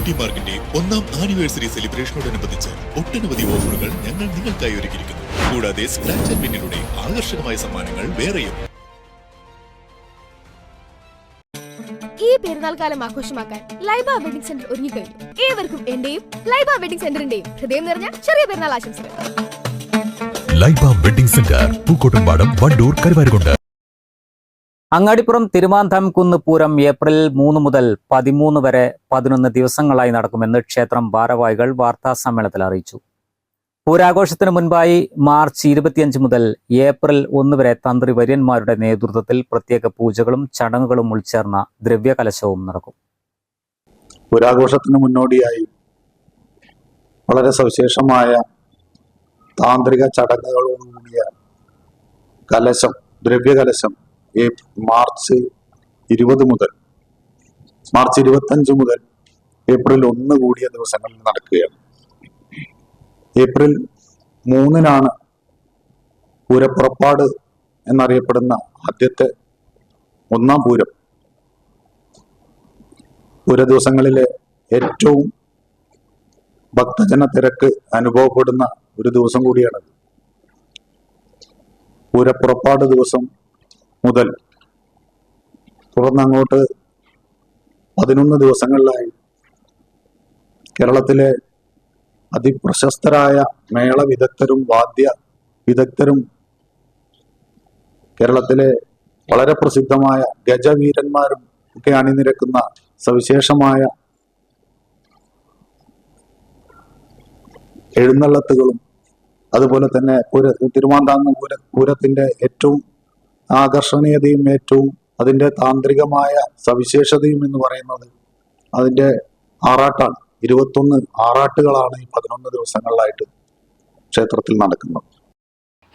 Beauty മാർക്കിന്റെ ഒന്നാം anniversary സെലിബ്രേഷനോടനുബന്ധിച്ച് ഒട്ടനവധി ഓഫറുകൾ ഞങ്ങൾ നിങ്ങൾക്കായി ഒരുക്കിയിരിക്കുന്നു. കൂടാതെ സ്ക്രാച്ച് ആൻഡ് വിന്നിലൂടെ ആകർഷകമായ സമ്മാനങ്ങൾ വേറെയും. ഈ പെരുന്നാൾ കാലം ആഘോഷമാക്കാൻ ലൈബ വെഡിംഗ് സെന്റർ ഒരുങ്ങിക്കഴിഞ്ഞു ഏവർക്കും എന്റെയും ലൈബ വെഡിംഗ് സെന്ററിന്റെയും ഹൃദയം നിറഞ്ഞ ചെറിയ പെരുന്നാൾ ആശംസകൾ. Laiba wedding centre Pookkottumpadam Wandoor Karuvarakundu. Angadipuram Thirumandhamkunnu Pooram April മൂന്ന് മുതൽ പതിമൂന്ന് വരെ പതിനൊന്ന് ദിവസങ്ങളായി നടക്കുമെന്ന് ക്ഷേത്രം ഭാരവാഹികൾ വാർത്താ സമ്മേളനത്തിൽ അറിയിച്ചു. പൂരാഘോഷത്തിന് മുൻപായി മാർച്ച് ഇരുപത്തിയഞ്ച് മുതൽ ഏപ്രിൽ ഒന്ന് വരെ തന്ത്രി വര്യന്മാരുടെ നേതൃത്വത്തിൽ പ്രത്യേക പൂജകളും ചടങ്ങുകളും ഉൾച്ചേർന്ന ദ്രവ്യകലശവും നടക്കും. പൂരാഘോഷത്തിന് മുന്നോടിയായി വളരെ സവിശേഷമായ താന്ത്രിക ചടങ്ങുകളോടുകൂടിയ കലശം ദ്രവ്യകലശം മാർച്ച് ഇരുപത് മുതൽ മാർച്ച് ഇരുപത്തഞ്ച് മുതൽ ഏപ്രിൽ ഒന്ന് കൂടിയ ദിവസങ്ങളിൽ നടക്കുകയാണ്. ഏപ്രിൽ മൂന്നിനാണ് പൂരപ്പുറപ്പാട് എന്നറിയപ്പെടുന്ന ആദ്യത്തെ ഒന്നാം പൂരം. പൂര ദിവസങ്ങളിലെ ഏറ്റവും ഭക്തജന തിരക്ക് അനുഭവപ്പെടുന്ന ഒരു ദിവസം കൂടിയാണത്. പൂരപ്പുറപ്പാട് ദിവസം മുതൽ. തുടർന്നങ്ങോട്ട് പതിനൊന്ന് ദിവസങ്ങളിലായി കേരളത്തിലെ അതിപ്രശസ്തരായ മേള വിദഗ്ധരും വാദ്യ വിദഗ്ധരും കേരളത്തിലെ വളരെ പ്രസിദ്ധമായ ഗജവീരന്മാരും ഒക്കെ അണിനിരക്കുന്ന സവിശേഷമായ എഴുന്നള്ളത്തുകളും അതുപോലെ തന്നെ പൂര തിരുമാന്താന്ന് പൂര പൂരത്തിന്റെ ഏറ്റവും ആകർഷണീയതയും ഏറ്റവും അതിന്റെ താന്ത്രികമായ സവിശേഷതയും എന്ന് പറയുന്നത് അതിന്റെ ആറാട്ടാണ്. ഇരുപത്തൊന്ന് ആറാട്ടുകളാണ് ഈ പതിനൊന്ന് ദിവസങ്ങളിലായിട്ട് ക്ഷേത്രത്തിൽ നടക്കുന്നത്.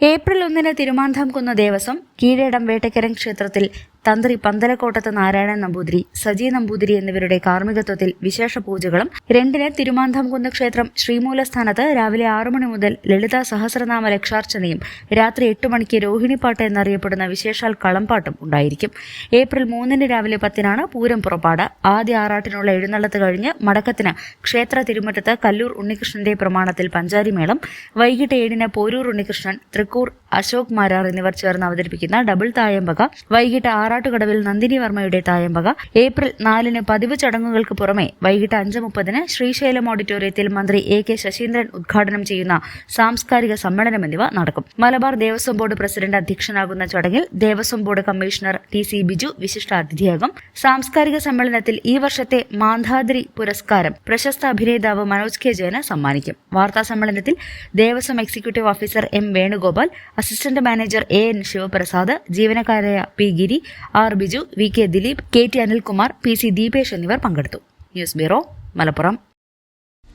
ഏപ്രിൽ ഒന്നിന് തിരുമാന്താംകുന്ന് ദേവസ്വം കീഴടം വേട്ടക്കരൻ ക്ഷേത്രത്തിൽ തന്ത്രി പന്തലക്കോട്ടത്ത് നാരായണൻ നമ്പൂതിരി സജി നമ്പൂതിരി എന്നിവരുടെ കാർമ്മികത്വത്തിൽ വിശേഷ പൂജകളും രണ്ടിന് തിരുമാന്താംകുന്ന് ക്ഷേത്രം ശ്രീമൂലസ്ഥാനത്ത് രാവിലെ ആറു മണി മുതൽ ലളിത സഹസ്രനാമ ലക്ഷാർച്ചനയും രാത്രി എട്ട് മണിക്ക് രോഹിണിപ്പാട്ട് എന്നറിയപ്പെടുന്ന വിശേഷാൽ കളംപാട്ടും ഉണ്ടായിരിക്കും. ഏപ്രിൽ മൂന്നിന് രാവിലെ പത്തിനാണ് പൂരം പുറപ്പാട്. ആദ്യ ആറാട്ടിനുള്ള എഴുന്നള്ളത്ത് കഴിഞ്ഞ് മടക്കത്തിന് ക്ഷേത്ര തിരുമുറ്റത്ത് കല്ലൂർ ഉണ്ണികൃഷ്ണന്റെ പ്രമാണത്തിൽ പഞ്ചാരിമേളം വൈകിട്ട് ഏഴിന് പോരൂർ ഉണ്ണികൃഷ്ണൻ തൃക്കൂർ അശോക് മാരാർ എന്നിവർ ചേർന്ന് അവതരിപ്പിക്കുന്ന ഡബിൾ തായമ്പക വൈകിട്ട് ആറാട്ടുകടവിൽ നന്ദിനി വർമ്മയുടെ തായമ്പക. ഏപ്രിൽ നാലിന് പതിവ് ചടങ്ങുകൾക്ക് പുറമെ വൈകിട്ട് അഞ്ച് മുപ്പതിന് ശ്രീശൈലം ഓഡിറ്റോറിയത്തിൽ മന്ത്രി എ കെ ശശീന്ദ്രൻ ഉദ്ഘാടനം ചെയ്യുന്ന സാംസ്കാരിക സമ്മേളനം എന്നിവ നടക്കും. മലബാർ ദേവസ്വം ബോർഡ് പ്രസിഡന്റ് അധ്യക്ഷനാകുന്ന ചടങ്ങിൽ Devaswom board commissioner T C Biju വിശിഷ്ട അതിഥിയാകും. സാംസ്കാരിക സമ്മേളനത്തിൽ ഈ വർഷത്തെ മാന്ധാദ്രി പുരസ്കാരം പ്രശസ്ത അഭിനേതാവ് മനോജ് കെ ജയന് സമ്മാനിക്കും. വാർത്താ സമ്മേളനത്തിൽ Devaswom executive officer M Venugopal assistant manager A N Sivaprasad ജീവനക്കാരായ P Giri R Biju V K Dileep K T Anilkumar P C Deepesh എന്നിവർ പങ്കെടുത്തു. News bureau Malappuram.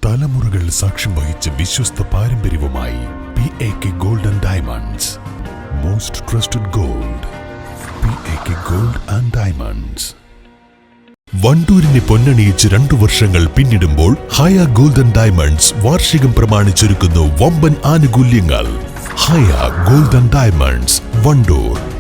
തലമുറകൾ സാക്ഷ്യം വഹിച്ച വിശ്വസ്ത പാരമ്പര്യവുമായി P A K golden diamonds most trusted gold P A K gold and diamonds വണ്ടൂരിനെ പൊന്നണിയിച്ച് രണ്ടു വർഷങ്ങൾ പിന്നിടുമ്പോൾ ഹയ ഗോൾഡൻ ഡയമണ്ട്സ് വാർഷികം പ്രമാണിച്ചൊരുക്കുന്നു വമ്പൻ ആനുകൂല്യങ്ങൾ. Haya golden diamonds Wandoor.